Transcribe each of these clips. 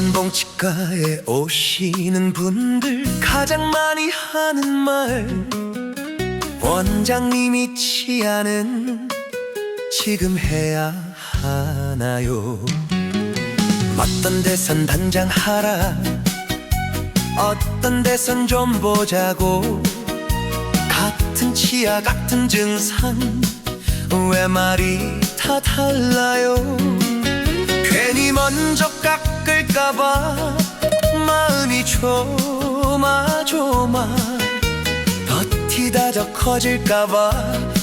한강봉치가에 오시는 분들 가장 많이 하는 말 원장님이 치아는 지금 해야 하나요? 어떤 데선 단장 하라 어떤 데선 좀 보자고 같은 치아 같은 증상 왜 말이 다 달라요? 괜히 먼저 깎 을까봐. 마음이 조마조마. 버티다 저 커질까봐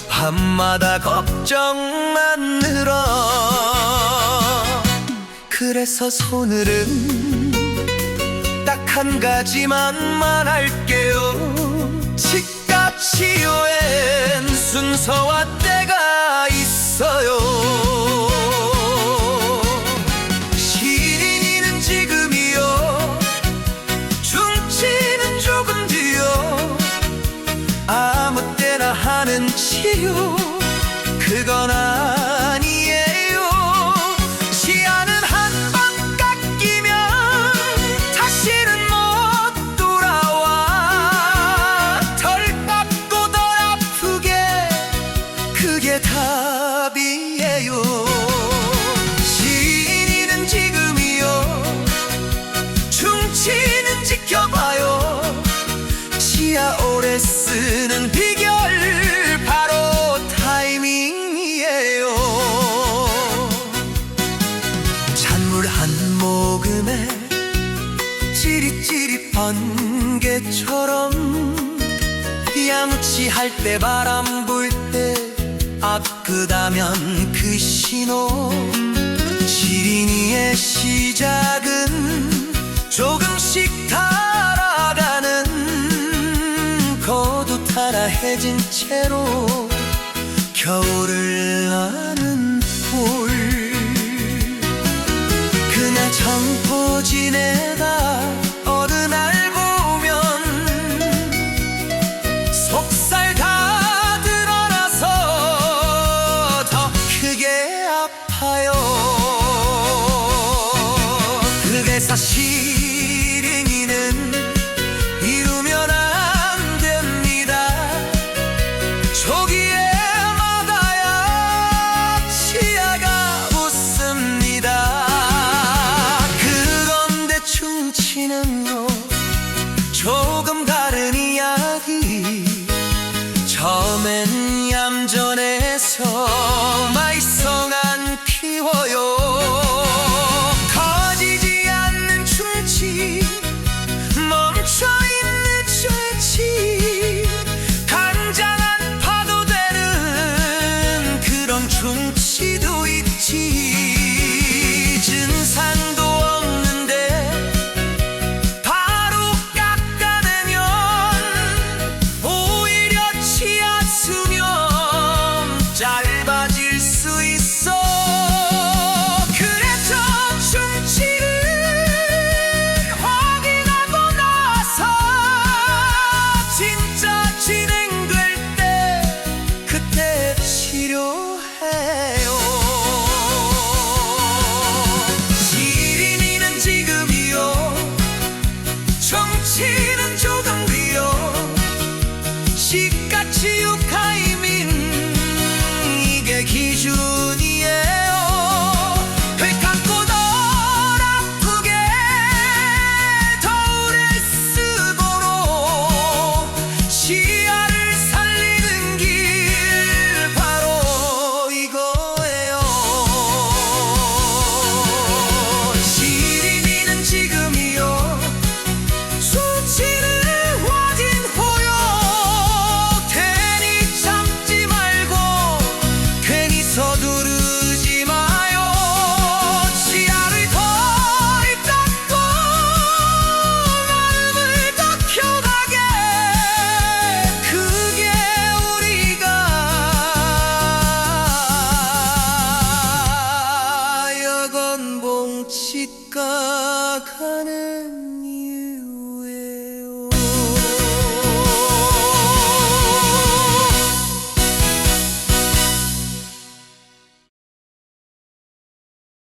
밤마다 걱정만 늘어. 그래서 오늘은 딱 한 가지만 말할게요. 치과 치료엔 순서와 치료 그건 아 찌릿찌릿 번개처럼 양치할 때 바람 불 때 아프다면 그 신호 시린이의 시작은 조금씩 달아가는 거두 타라해진 채로 겨울을 나는 볼 그냥 청포 그래서 시린이는 이루면 안 됩니다. 초기에 막아야 치아가 웃습니다. 그런데 충치는요 조금 다른 이야기. 처음엔 얌전해서 키워요 she honey.